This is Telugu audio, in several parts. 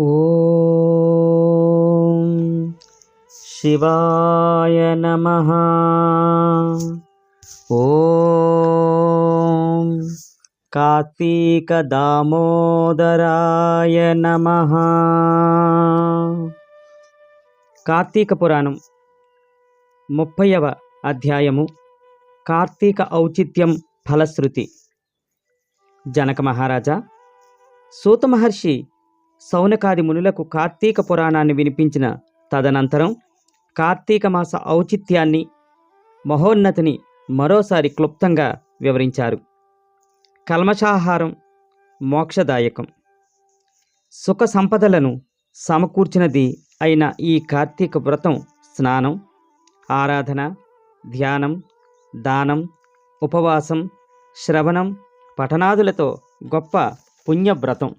ఓం శివాయ నమ. ఓం కార్తీకదామోదరాయ నమ. కార్తీక పురాణం ముప్పైవ అధ్యాయము కార్తీక ఔచిత్యం ఫలశ్రుతి. జనక మహారాజా సూత మహర్షి సౌనకాది మునులకు కార్తీక పురాణాన్ని వినిపించిన తదనంతరం కార్తీక మాస ఔచిత్యాన్ని మహోన్నతిని మరోసారి క్లుప్తంగా వివరించారు. కల్మషాహారం మోక్షదాయకం. సుఖ సంపదలను సమకూర్చినది అయిన ఈ కార్తీక వ్రతం స్నానం ఆరాధన ధ్యానం దానం ఉపవాసం శ్రవణం పఠనాదులతో గొప్ప పుణ్యవ్రతం.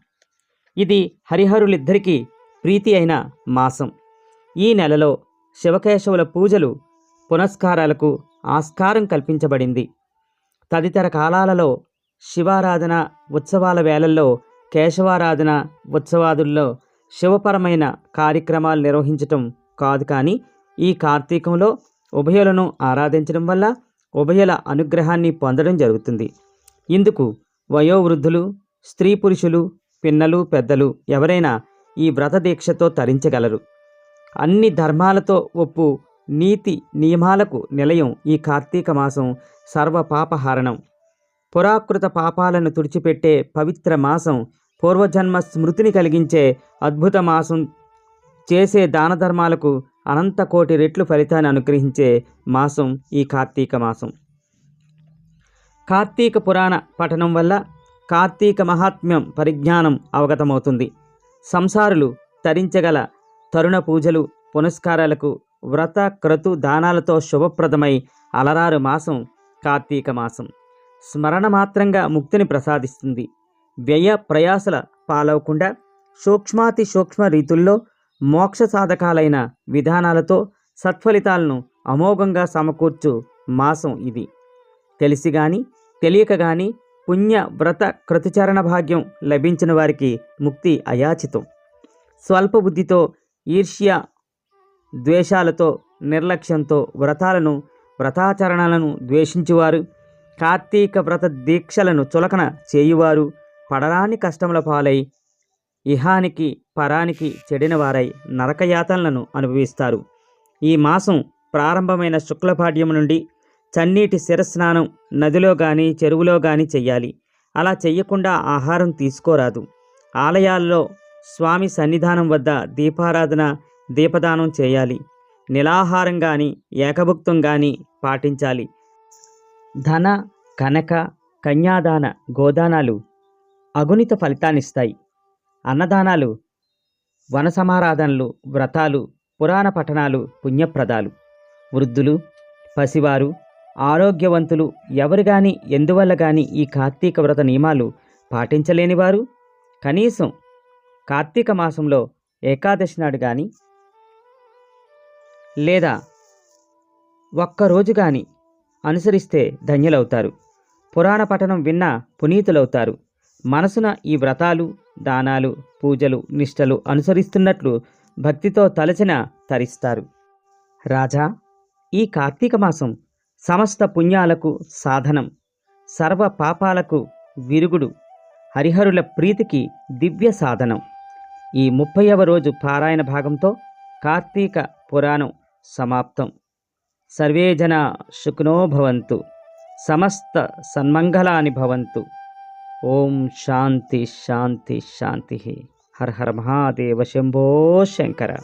ఇది హరిహరులిద్దరికీ ప్రీతి అయిన మాసం. ఈ నెలలో శివకేశవుల పూజలు పునస్కారాలకు ఆస్కారం కల్పించబడింది. తదితర కాలాలలో శివారాధన ఉత్సవాల వేళల్లో కేశవారాధన ఉత్సవాదుల్లో శివపరమైన కార్యక్రమాలు నిర్వహించటం కాదు కానీ ఈ కార్తీకంలో ఉభయులను ఆరాధించడం వల్ల ఉభయుల అనుగ్రహాన్ని పొందడం జరుగుతుంది. ఇందుకు వయోవృద్ధులు స్త్రీ పురుషులు పిన్నలు పెద్దలు ఎవరైనా ఈ వ్రత దీక్షతో తరించగలరు. అన్ని ధర్మాలతో ఒప్పు నీతి నియమాలకు నిలయం ఈ కార్తీక మాసం సర్వపాపహరణం. పురాకృత పాపాలను తుడిచిపెట్టే పవిత్ర మాసం పూర్వజన్మ స్మృతిని కలిగించే అద్భుత మాసం చేసే దాన ధర్మాలకు అనంత కోటి రెట్లు ఫలితాన్ని అనుగ్రహించే మాసం ఈ కార్తీక మాసం. కార్తీక పురాణ పఠనం వల్ల కార్తీక మహాత్మ్యం పరిజ్ఞానం అవగతమవుతుంది. సంసారులు తరించగల తరుణ పూజలు పునస్కారాలకు వ్రత క్రతు దానాలతో శుభప్రదమై అలరారు మాసం కార్తీక మాసం. స్మరణ మాత్రంగా ముక్తిని ప్రసాదిస్తుంది. వ్యయ ప్రయాసల పాలవకుండా సూక్ష్మాతి సూక్ష్మ రీతుల్లో మోక్ష సాధకాలైన విధానాలతో సత్ఫలితాలను అమోఘంగా సమకూర్చు మాసం ఇది. తెలిసి గాని తెలియక గాని పుణ్య వ్రత కృతిచరణ భాగ్యం లభించిన వారికి ముక్తి అయాచితం. స్వల్ప బుద్ధితో ఈర్ష్య ద్వేషాలతో నిర్లక్ష్యంతో వ్రతాలను వ్రతాచరణలను ద్వేషించువారు కార్తీక వ్రత దీక్షలను చులకన చేయువారు పడరాని కష్టముల పాలై ఇహానికి పరానికి చెడినవారై నరకయాతనలను అనుభవిస్తారు. ఈ మాసం ప్రారంభమైన శుక్లపాడ్యం నుండి చన్నీటి శిరస్నానం నదిలో కానీ చెరువులో కానీ చెయ్యాలి. అలా చెయ్యకుండా ఆహారం తీసుకోరాదు. ఆలయాల్లో స్వామి సన్నిధానం వద్ద దీపారాధన దీపదానం చేయాలి. నిలాహారం కానీ ఏకభుక్తం కానీ పాటించాలి. ధన కనక కన్యాదాన గోదానాలు అగుణిత ఫలితాన్నిస్తాయి. అన్నదానాలు వన సమారాధనలు వ్రతాలు పురాణ పఠనాలు పుణ్యప్రదాలు. వృద్ధులు పసివారు ఆరోగ్యవంతులు ఎవరు కానీ ఎందువల్ల కానీ ఈ కార్తీక వ్రత నియమాలు పాటించలేనివారు కనీసం కార్తీక మాసంలో ఏకాదశి నాడు కానీ లేదా ఒక్కరోజు కానీ అనుసరిస్తే ధన్యులవుతారు. పురాణ పఠనం విన్న పునీతులవుతారు. మనసున ఈ వ్రతాలు దానాలు పూజలు నిష్టలు అనుసరిస్తున్నట్లు భక్తితో తలచిన తరిస్తారు. రాజా ఈ కార్తీక మాసం సమస్త పుణ్యాలకు సాధనం సర్వ పాపాలకు విరుగుడు హరిహరుల ప్రీతికి దివ్య సాధనం. ఈ ముప్పైవ రోజు పారాయణ భాగంతో కార్తీక పురాణం సమాప్తం. సర్వే జన సుఖినో భవంతు సమస్త సన్మంగళాని భవంతు. ఓం శాంతి శాంతి శాంతి. హర హర మహాదేవ శంభో శంకర.